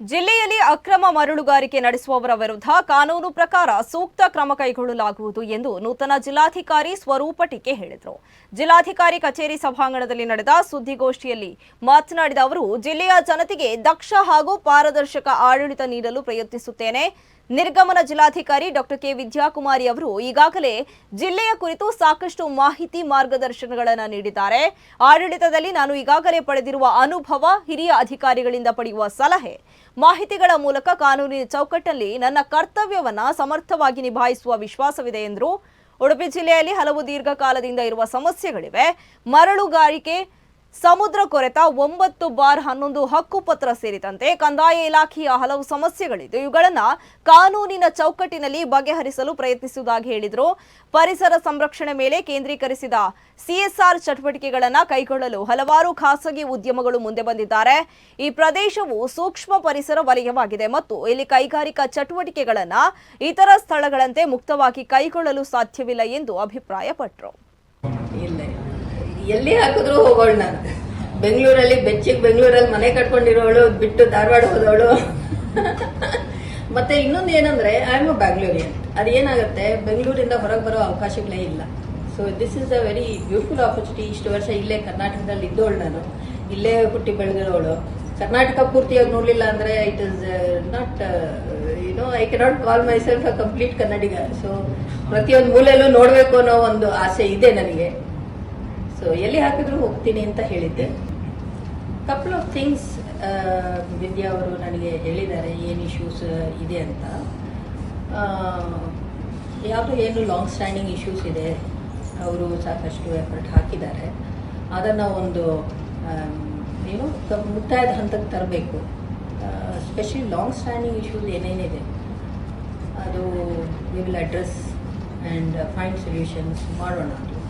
ಜಿಲ್ಲೆಯಲ್ಲಿ ಅಕ್ರಮ ಮರಳುಗಾರಿಕೆ ನಡೆಸುವವರ ವಿರುದ್ಧ ಕಾನೂನು ಪ್ರಕಾರ ಸೂಕ್ತ ಕ್ರಮ ಕೈಗೊಳ್ಳಲಾಗುವುದು ಎಂದು ನೂತನ ಜಿಲ್ಲಾಧಿಕಾರಿ ಸ್ವರೂಪ ಟೀಕೆ ಹೇಳಿದರು. ಜಿಲ್ಲಾಧಿಕಾರಿ ಕಚೇರಿ ಸಭಾಂಗಣದಲ್ಲಿ ನಡೆದ ಸುದ್ದಿಗೋಷ್ಠಿಯಲ್ಲಿ ಮಾತನಾಡಿದ ಅವರು, ಜಿಲ್ಲೆಯ ಜನತೆಗೆ ದಕ್ಷ ಹಾಗೂ ಪಾರದರ್ಶಕ ಆಡಳಿತ ನೀಡಲು ಪ್ರಯತ್ನಿಸುತ್ತೇನೆ. ನಿರ್ಗಮನ ಜಿಲ್ಲಾಧಿಕಾರಿ ಡಾಕ್ಟರ್ ಕೆ ವಿದ್ಯಾಕುಮಾರಿ ಅವರು ಈಗಾಗಲೇ ಜಿಲ್ಲೆಯ ಕುರಿತು ಸಾಕಷ್ಟು ಮಾಹಿತಿ ಮಾರ್ಗದರ್ಶನಗಳನ್ನು ನೀಡಿದ್ದಾರೆ. ಆಡಳಿತದಲ್ಲಿ ನಾನು ಈಗಾಗಲೇ ಪಡೆದಿರುವ ಅನುಭವ ಹಿರಿಯ ಅಧಿಕಾರಿಗಳಿಂದ ಪಡೆಯುವ ಸಲಹೆ. ಮಾಹಿತಿಗಳ ಮೂಲಕ ಕಾನೂನಿನ ಚೌಕಟ್ಟಲ್ಲಿ ನನ್ನ ಕರ್ತವ್ಯವನ್ನ ಸಮರ್ಥವಾಗಿ ನಿಭಾಯಿಸುವ ವಿಶ್ವಾಸವಿದೆ ಎಂದರು. ಉಡುಪಿ ಜಿಲ್ಲೆಯಲ್ಲಿ ಹಲವು ದೀರ್ಘಕಾಲದಿಂದ ಇರುವ ಸಮಸ್ಯೆಗಳಿವೆ. ಮರಳುಗಾರಿಕೆ ಸಮುದ್ರ ಕೊರೆತ ಒಂಬತ್ತು ಬಾರ್ ಹನ್ನೊಂದು ಹಕ್ಕುಪತ್ರ ಸೇರಿದಂತೆ ಕಂದಾಯ ಇಲಾಖೆಯ ಹಲವು ಸಮಸ್ಯೆಗಳಿದ್ದು, ಇವುಗಳನ್ನು ಕಾನೂನಿನ ಚೌಕಟ್ಟಿನಲ್ಲಿ ಬಗೆಹರಿಸಲು ಪ್ರಯತ್ನಿಸುವುದಾಗಿ ಹೇಳಿದರು. ಪರಿಸರ ಸಂರಕ್ಷಣೆ ಮೇಲೆ ಕೇಂದ್ರೀಕರಿಸಿದ ಸಿಎಸ್ಆರ್ ಚಟುವಟಿಕೆಗಳನ್ನು ಕೈಗೊಳ್ಳಲು ಹಲವಾರು ಖಾಸಗಿ ಉದ್ಯಮಗಳು ಮುಂದೆ ಬಂದಿದ್ದಾರೆ. ಈ ಪ್ರದೇಶವು ಸೂಕ್ಷ್ಮ ಪರಿಸರ ವಲಯವಾಗಿದೆ ಮತ್ತು ಇಲ್ಲಿ ಕೈಗಾರಿಕಾ ಚಟುವಟಿಕೆಗಳನ್ನು ಇತರ ಸ್ಥಳಗಳಂತೆ ಮುಕ್ತವಾಗಿ ಕೈಗೊಳ್ಳಲು ಸಾಧ್ಯವಿಲ್ಲ ಎಂದು ಅಭಿಪ್ರಾಯಪಟ್ಟರು ಎಲ್ಲಿ ಹಾಕಿದ್ರು ಹೋಗೋಳು ನಾನು. ಬೆಂಗಳೂರಲ್ಲಿ ಬೆಚ್ಚಿಗೆ ಬೆಂಗಳೂರಲ್ಲಿ ಮನೆ ಕಟ್ಕೊಂಡಿರೋಳು, ಬಿಟ್ಟು ಧಾರವಾಡ ಹೋದವಳು. ಮತ್ತೆ ಇನ್ನೊಂದು ಏನಂದ್ರೆ ಐ ಆಮ್ ಅ ಬ್ಯಾಂಗ್ಳೂರಿಯನ್ ಅದೇನಾಗುತ್ತೆ ಬೆಂಗಳೂರಿಂದ ಹೊರಗೆ ಬರೋ ಅವಕಾಶಗಳೇ ಇಲ್ಲ. So this is a very beautiful opportunity ಇಷ್ಟು ವರ್ಷ ಇಲ್ಲೇ ಕರ್ನಾಟಕದಲ್ಲಿ ಇದ್ದವಳು ನಾನು. ಇಲ್ಲೇ ಹುಟ್ಟಿ ಬೆಳೆದಿರೋಳು. ಕರ್ನಾಟಕ ಪೂರ್ತಿಯಾಗಿ ನೋಡಲಿಲ್ಲ ಅಂದ್ರೆ it is not you know I cannot call myself a complete Kannadiga so ಪ್ರತಿಯೊಂದು ಮೂಲೆಯಲ್ಲೂ ನೋಡಬೇಕು ಅನ್ನೋ ಒಂದು ಆಸೆ ಇದೆ ನನಗೆ. ಸೊ ಎಲ್ಲಿ ಹಾಕಿದ್ರು ಹೋಗ್ತೀನಿ ಅಂತ ಹೇಳಿದ್ದೆ. ಕಪಲ್ ಆಫ್ ಥಿಂಗ್ಸ್ ವಿದ್ಯಾ ಅವರು ನನಗೆ ಹೇಳಿದ್ದಾರೆ, ಏನು ಇಶ್ಯೂಸ್ ಇದೆ ಅಂತ. ಯಾವುದು ಏನು ಲಾಂಗ್ ಸ್ಟ್ಯಾಂಡಿಂಗ್ ಇಶ್ಯೂಸ್ ಇದೆ, ಅವರು ಸಾಕಷ್ಟು ಎಫರ್ಟ್ ಹಾಕಿದ್ದಾರೆ. ಅದನ್ನು ಒಂದು ಏನು ಮುಕ್ತಾಯದ ಹಂತಕ್ಕೆ ತರಬೇಕು. ಸ್ಪೆಷಲಿ ಲಾಂಗ್ ಸ್ಟ್ಯಾಂಡಿಂಗ್ ಇಶ್ಯೂಸ್ ಏನೇನಿದೆ, ಅದು we will address and find solutions ಮಾಡೋಣ